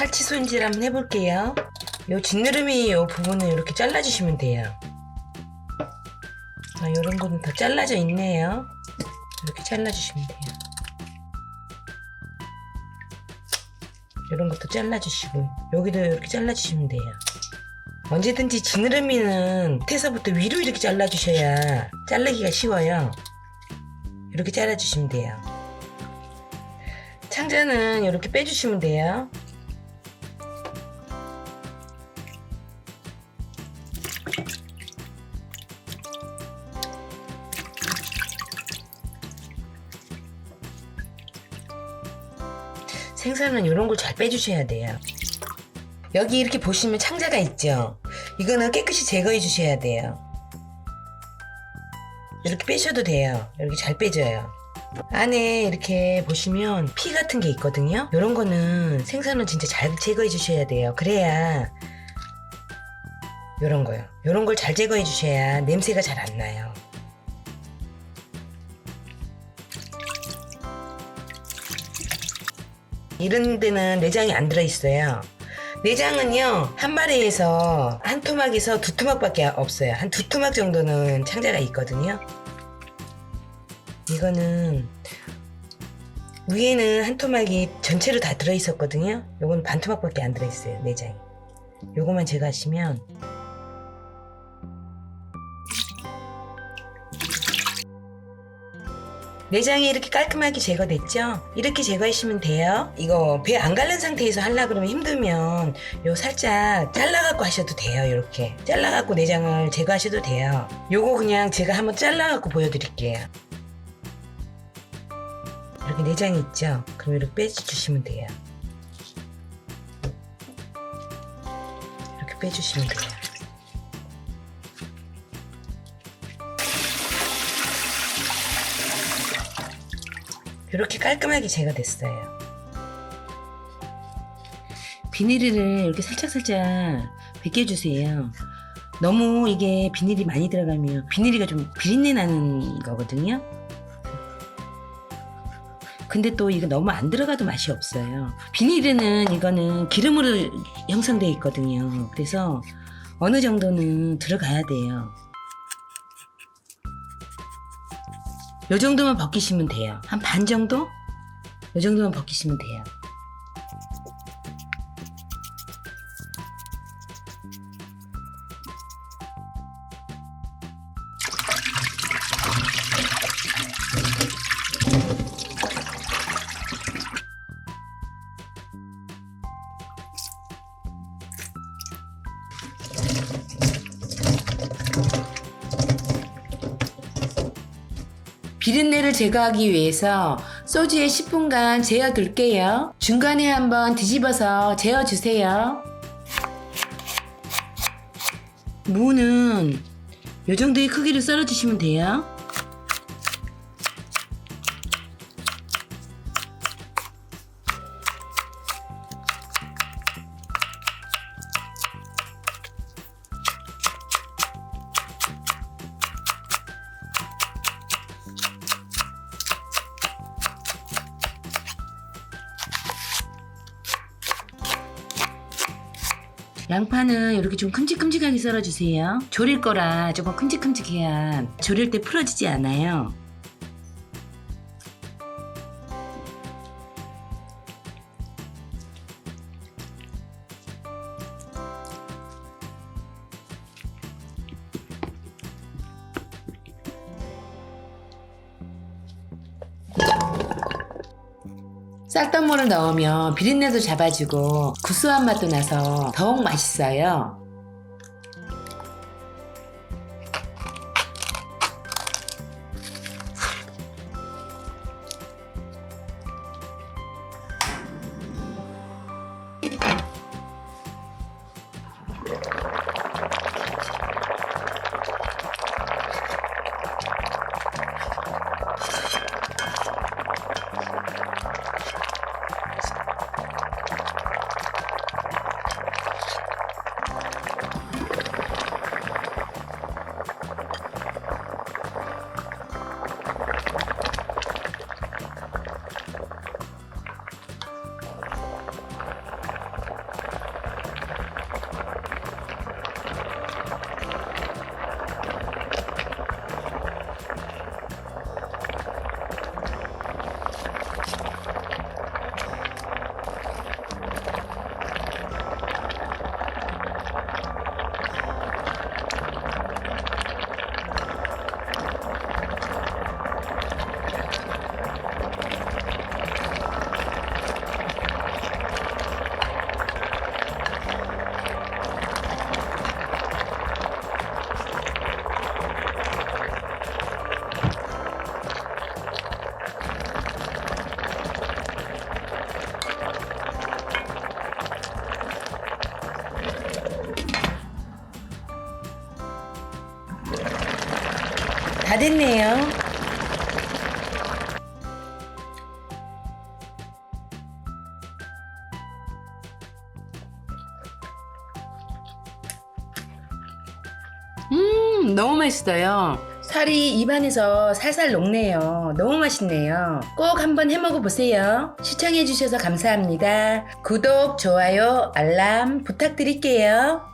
칼치 손질 한번 해볼게요. 요 짓누름이 요 부분을 이렇게 잘라주시면 돼요. 아, 요런 거는 더 잘라져 있네요. 이렇게 잘라주시면 돼요. 요런 것도 잘라주시고, 여기도 이렇게 잘라주시면 돼요. 언제든지 지느러미는 밑에서부터 위로 이렇게 잘라주셔야 자르기가 쉬워요. 이렇게 잘라주시면 돼요. 창자는 이렇게 빼주시면 돼요. 생선은 이런 걸 잘 빼주셔야 돼요. 여기 이렇게 보시면 창자가 있죠? 이거는 깨끗이 제거해 주셔야 돼요. 이렇게 빼셔도 돼요. 이렇게 잘 빼져요. 안에 이렇게 보시면 피 같은 게 있거든요. 이런 거는 생선은 진짜 잘 제거해 주셔야 돼요. 그래야 이런 거요. 이런 걸 잘 제거해 주셔야 냄새가 잘 안 나요. 이런 데는 내장이 안 들어있어요. 내장은요, 한 마리에서 한 토막에서 두 토막밖에 없어요. 한 두 토막 정도는 창자가 있거든요. 이거는 위에는 한 토막이 전체로 다 들어있었거든요. 요건 반 토막밖에 안 들어있어요, 내장이. 요거만 제거하시면 내장이 이렇게 깔끔하게 제거됐죠? 이렇게 제거하시면 돼요. 이거 배 안 갈른 상태에서 하려 그러면 힘들면 요 살짝 잘라갖고 하셔도 돼요. 이렇게 잘라갖고 내장을 제거하셔도 돼요. 요거 그냥 제가 한번 잘라갖고 보여드릴게요. 이렇게 내장이 있죠? 그럼 이렇게 빼주시면 돼요. 이렇게 빼주시면 돼요. 이렇게 깔끔하게 제거됐어요. 비닐을 이렇게 살짝살짝 벗겨주세요. 너무 이게 비닐이 많이 들어가면 비닐이가 좀 비린내 나는 거거든요. 근데 또 이거 너무 안 들어가도 맛이 없어요. 비닐에는 이거는 기름으로 형성되어 있거든요. 그래서 어느 정도는 들어가야 돼요. 요 정도만 벗기시면 돼요. 한 반 정도? 요 정도만 벗기시면 돼요. 비린내를 제거하기 위해서 소주에 10분간 재워둘게요. 중간에 한번 뒤집어서 재워주세요. 무는 이 정도의 크기로 썰어 주시면 돼요. 양파는 이렇게 좀 큼직큼직하게 썰어주세요. 조릴 거라 조금 큼직큼직해야 조릴 때 풀어지지 않아요. 쌀떡물을 넣으면 비린내도 잡아주고 구수한 맛도 나서 더욱 맛있어요. 다 됐네요. 음, 너무 맛있어요. 살이 입안에서 살살 녹네요. 너무 맛있네요. 꼭 한번 해 먹어보세요. 시청해주셔서 감사합니다. 구독, 좋아요, 알람 부탁드릴게요.